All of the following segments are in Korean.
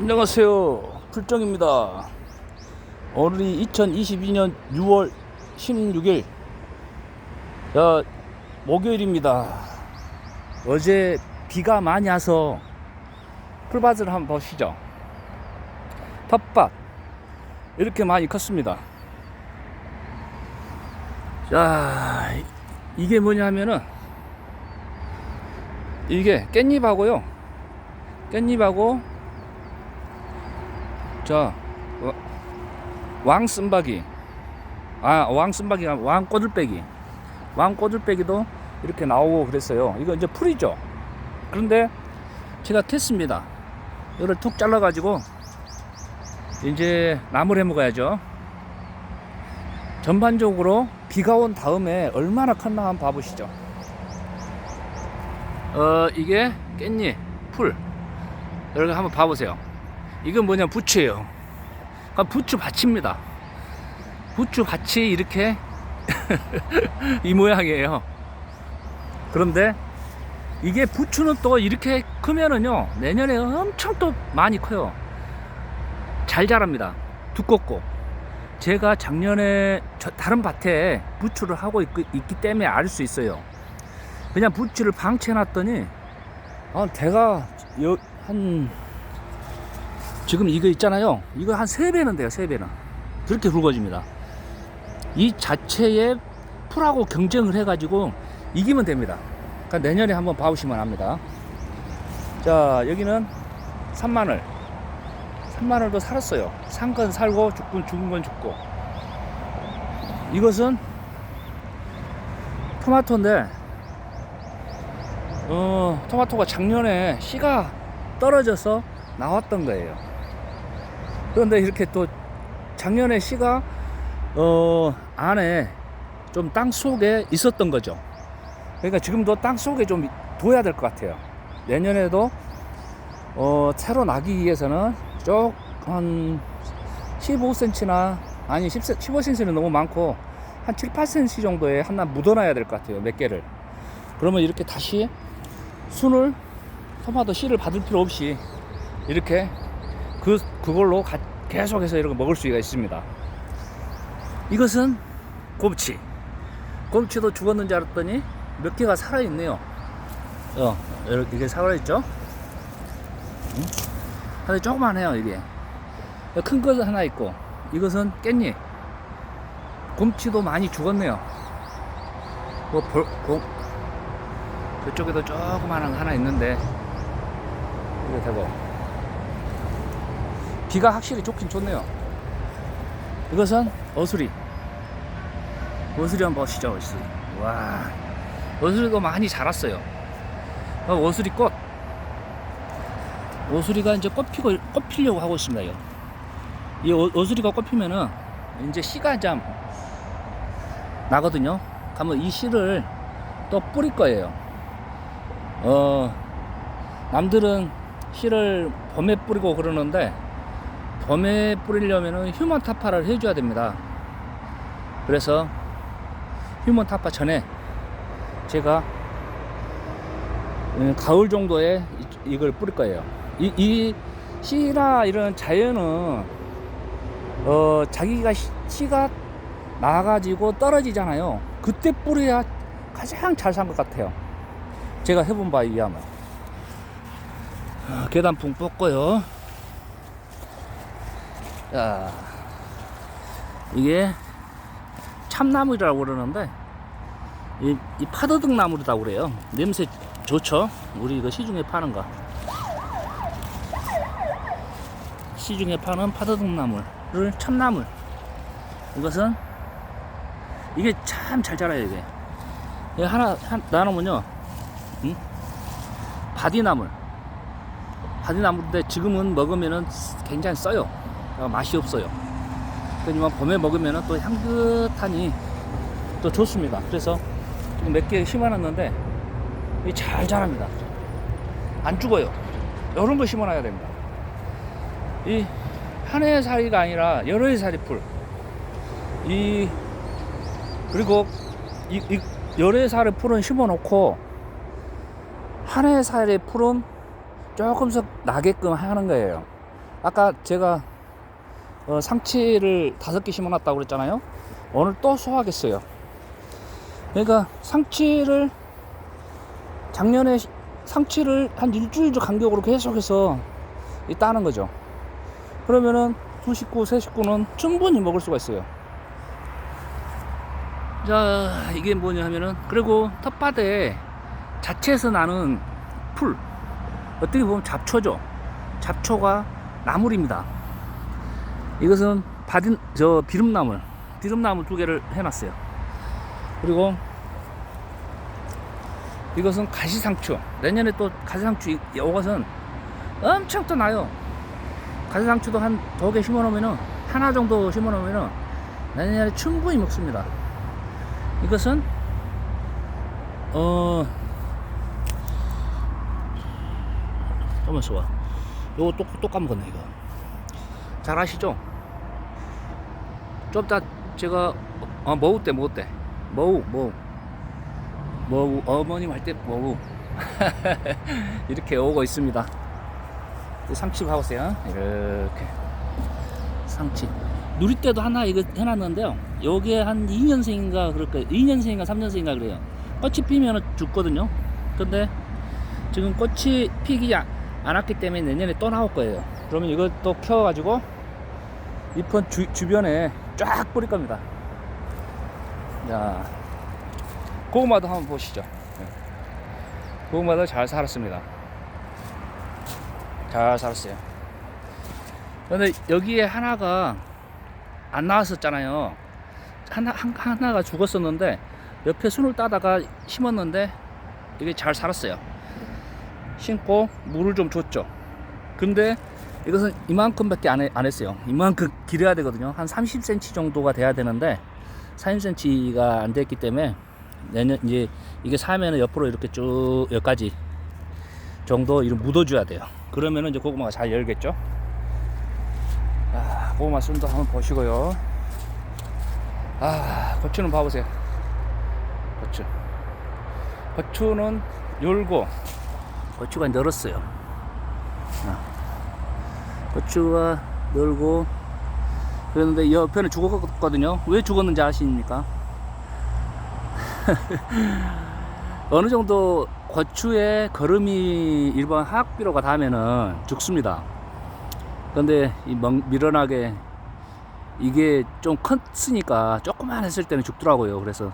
안녕하세요. 풀정입니다. 오늘이 2022년 6월 16일, 야, 목요일입니다. 어제 비가 많이 와서 풀밭을 한번 보시죠. 텃밭. 이렇게 많이 컸습니다. 자, 이게 뭐냐면은, 이게 깻잎하고요. 깻잎하고 자, 와- 왕 쓴바기. 아, 왕 쓴바기가 왕 꼬들빼기. 왕 꼬들빼기도 이렇게 나오고 그랬어요. 이거 이제 풀이죠. 그런데 제가 tes습니다. 이걸 툭 잘라가지고 이제 나무를 해 먹어야죠. 전반적으로 비가 온 다음에 얼마나 컸나 한번 봐보시죠. 어, 이게 깻잎, 풀. 여러분 한번 봐보세요. 이건 뭐냐 부추예요. 그러니까 부추 밭입니다. 부추 밭이 이렇게 이 모양이에요. 그런데 이게 부추는 또 이렇게 크면은요 내년에 엄청 또 많이 커요. 잘 자랍니다. 두껍고 제가 작년에 저 다른 밭에 부추를 하고 있, 있기 때문에 알 수 있어요. 그냥 부추를 방치해놨더니 아, 대가 여, 한 지금 이거 있잖아요. 이거 한 3배는 돼요, 3배는. 그렇게 굵어집니다. 이 자체에 풀하고 경쟁을 해가지고 이기면 됩니다. 그러니까 내년에 한번 봐보시면 합니다. 자, 여기는 산마늘. 산마늘도 살았어요. 산 건 살고 죽은, 죽은 건 죽고. 이것은 토마토인데, 어, 토마토가 작년에 씨가 떨어져서 나왔던 거예요. 그런데 이렇게 또 작년에 씨가 어 안에 좀 땅 속에 있었던 거죠. 그러니까 지금도 땅 속에 좀 둬야 될 것 같아요. 내년에도 어 새로 나기 위해서는 쪽한 15cm나 아니 10, 15cm는 너무 많고 한 7, 8cm 정도에 하나 묻어놔야 될 것 같아요. 몇 개를. 그러면 이렇게 다시 순을 토마토 씨를 받을 필요 없이 이렇게 그 그걸로 가- 계속해서 이렇게 먹을 수가 있습니다. 이것은 곰치. 곰치도 죽었는 줄 알았더니 몇 개가 살아 있네요. 어, 이렇게 이게 살아 있죠? 응? 근데 조그만해요 이게. 큰 것은 하나 있고 이것은 깻잎. 곰치도 많이 죽었네요. 뭐 벌, 곰, 저쪽에도 조그만한 거 하나 있는데 이게 되고 비가 확실히 좋긴 좋네요. 이것은 어수리. 어수리 한번 보시죠. 어수리. 와, 어수리도 많이 자랐어요. 어, 어수리 꽃. 어수리가 이제 꽃 피고 꽃 피려고 하고 있습니다. 이 어, 어수리가 꽃 피면은 이제 씨가 좀 나거든요. 그러면 이 씨를 또 뿌릴 거예요. 어, 남들은 씨를 봄에 뿌리고 그러는데 봄에 뿌리려면은 휴먼 타파를 해줘야 됩니다. 그래서 휴먼 타파 전에 제가 음, 가을 정도에 이- 이걸 뿌릴 거예요. 이, 이 씨나 이런 자연은 어 자기가 씨- 씨가 나가지고 떨어지잖아요. 그때 뿌려야 가장 잘 산 것 같아요. 제가 해본 바에 의하면 아, 계단풍 뽑고요. 자, 이게 참나무라고 그러는데 이, 이 파도등 나무라고 그래요. 냄새 좋죠? 우리 이거 시중에 파는 거. 시중에 파는 파도등 나물을 참나물. 이것은 이게 참 잘 자라요 이게. 이게 하나 한 나누면요, 응? 바디나물. 바디나물인데 지금은 먹으면은 굉장히 써요. 어, 맛이 없어요. 하지만 봄에 먹으면 또 향긋하니 또 좋습니다. 그래서 지금 몇 개 심어놨는데 이잘 자랍니다. 안 죽어요. 이런 거 심어놔야 됩니다. 이 한 해 살이가 아니라 여러 해 살이 풀. 이 그리고 이, 이해 살의 풀은 심어놓고 한 해 살의 풀은 조금씩 나게끔 하는 거예요. 아까 제가 어, 상치를 다섯 개 심어놨다고 그랬잖아요. 오늘 또 수확했어요. 그러니까 상치를 작년에 시- 상치를 한 일주일 간격으로 계속해서 이 따는 거죠. 그러면은 두 식구, 세 식구는 충분히 먹을 수가 있어요. 자, 이게 뭐냐 하면은, 그리고 텃밭에 자체에서 나는 풀, 어떻게 보면 잡초죠. 잡초가 나물입니다. 이것은 바딘, 저 비름나물, 비름나물 두 개를 해놨어요. 그리고 이것은 가시상추. 내년에 또 가시상추, 이- 이것은 엄청 또 나요. 가시상추도 한 두 개 심어 놓으면은, 하나 정도 심어 놓으면은, 내년에 충분히 먹습니다. 이것은, 어, 잠깐만 있어봐. 요거 또, 또 까먹었네, 이거. 잘 아시죠? 좀 이따 제가, 어, 머우 때, 머우 때. 머우, 머우. 머우, 어머님 할 때 머우. 이렇게 오고 있습니다. 또 상치 봐보세요. 이렇게. 상치. 누리떼도 하나 이거 해놨는데요. 요게 한 2년생인가 그럴 거예요. 2년생인가 3년생인가 그래요. 꽃이 피면 죽거든요. 근데 지금 꽃이 피기 왔기 때문에 내년에 또 나올 거예요. 그러면 이것도 키워가지고 잎은 주, 주변에 쫙 뿌릴 겁니다. 자, 고구마도 한번 보시죠. 네. 고구마도 잘 살았습니다. 잘 살았어요. 근데 여기에 하나가 안 나왔었잖아요. 하나, 한, 하나가 죽었었는데 옆에 순을 따다가 심었는데 이게 잘 살았어요. 심고 물을 좀 줬죠. 근데 이것은 이만큼밖에 안, 해- 안 했어요. 이만큼 길어야 되거든요. 한 30cm 정도가 돼야 되는데 30cm가 안 됐기 때문에 내년 이제 이게 사면은 옆으로 이렇게 쭉 여기까지 정도 이렇게 묻어줘야 돼요. 그러면은 이제 고구마가 잘 열겠죠. 아, 고구마 순도 한번 보시고요. 아, 고추는 봐보세요. 고추. 고추는 열고 고추가 늘었어요. 아, 고추가 늘고 그런데 옆에는 죽었거든요. 왜 죽었는지 아십니까? 어느 정도 고추에 거름이 일반 화학비료가 닿으면은 죽습니다. 근데 이 멍, 미련하게 이게 좀 컸으니까 조금만 했을 때는 죽더라고요. 그래서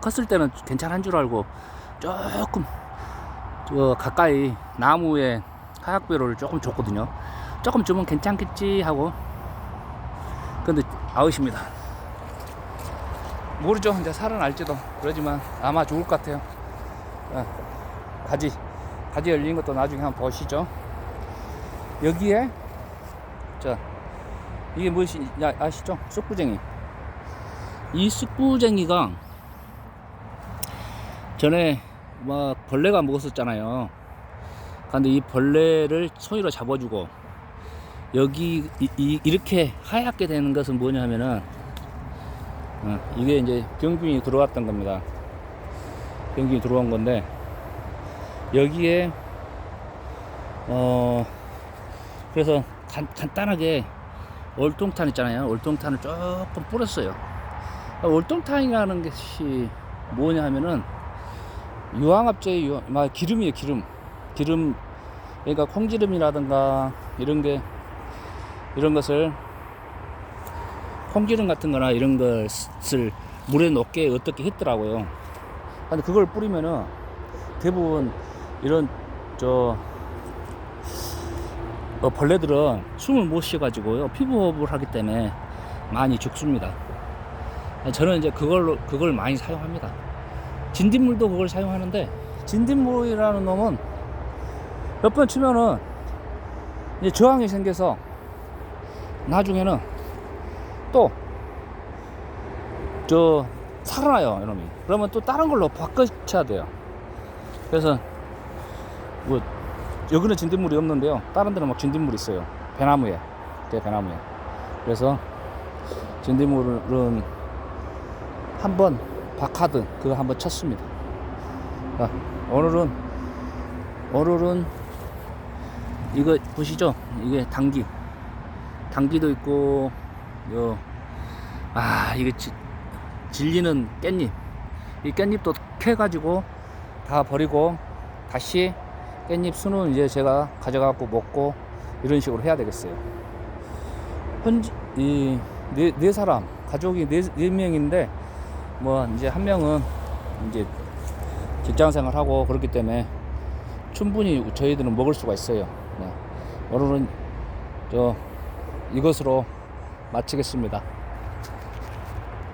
컸을 때는 괜찮은 줄 알고 조금 저 가까이 나무에 화학비료를 조금 줬거든요. 조금 주면 괜찮겠지 하고 근데 아웃입니다. 모르죠. 이제 살아날지도 그러지만 아마 죽을 것 같아요. 어, 가지 가지 열린 것도 나중에 한번 보시죠. 여기에 자 이게 무엇이 야, 아시죠? 쑥부쟁이. 이 쑥부쟁이가 전에 막 벌레가 먹었었잖아요. 근데 이 벌레를 손으로 잡아주고 여기 이, 렇게 하얗게 되는 것은 뭐냐면은 어, 이게 이제 병균이 들어왔던 겁니다. 병균이 들어온 건데 여기에 어 그래서 간, 간단하게 월동탄 있잖아요. 월동탄을 조금 뿌렸어요. 월동탄이라는 것이 뭐냐 하면은 유황합제의 유황, 막 기름이에요, 기름. 기름, 그러니까 콩기름이라든가 이런 게, 이런 것을, 콩기름 같은 거나 이런 것을 물에 녹게 어떻게 했더라고요. 근데 그걸 뿌리면은 대부분 이런, 저, 어, 벌레들은 숨을 못 쉬어가지고요. 피부호흡을 하기 때문에 많이 죽습니다. 저는 이제 그걸로, 그걸 많이 사용합니다. 진딧물도 그걸 사용하는데, 진딧물이라는 놈은 몇 번 치면은 이제 저항이 생겨서 나중에는 또 저 살아나요, 이놈이. 그러면 또 다른 걸로 바꿔쳐야 돼요. 그래서 뭐 여기는 진딧물이 없는데요. 다른 데는 막 진딧물 있어요. 배나무에. 대 배나무에. 그래서 진딧물은 한번 박하드 그거 한번 쳤습니다. 자, 오늘은 오늘은 이거 보시죠. 이게 당귀. 당귀도 있고 요 아 이게 지, 질리는 깻잎 이 깻잎도 캐가지고 다 버리고 다시 깻잎 순은 이제 제가 가져가고 먹고 이런 식으로 해야 되겠어요. 현지 이네 네 사람 가족이 네, 네 명인데 뭐 이제 한 명은 이제 직장 생활하고 그렇기 때문에 충분히 저희들은 먹을 수가 있어요. 네. 오늘은 저 이것으로 마치겠습니다.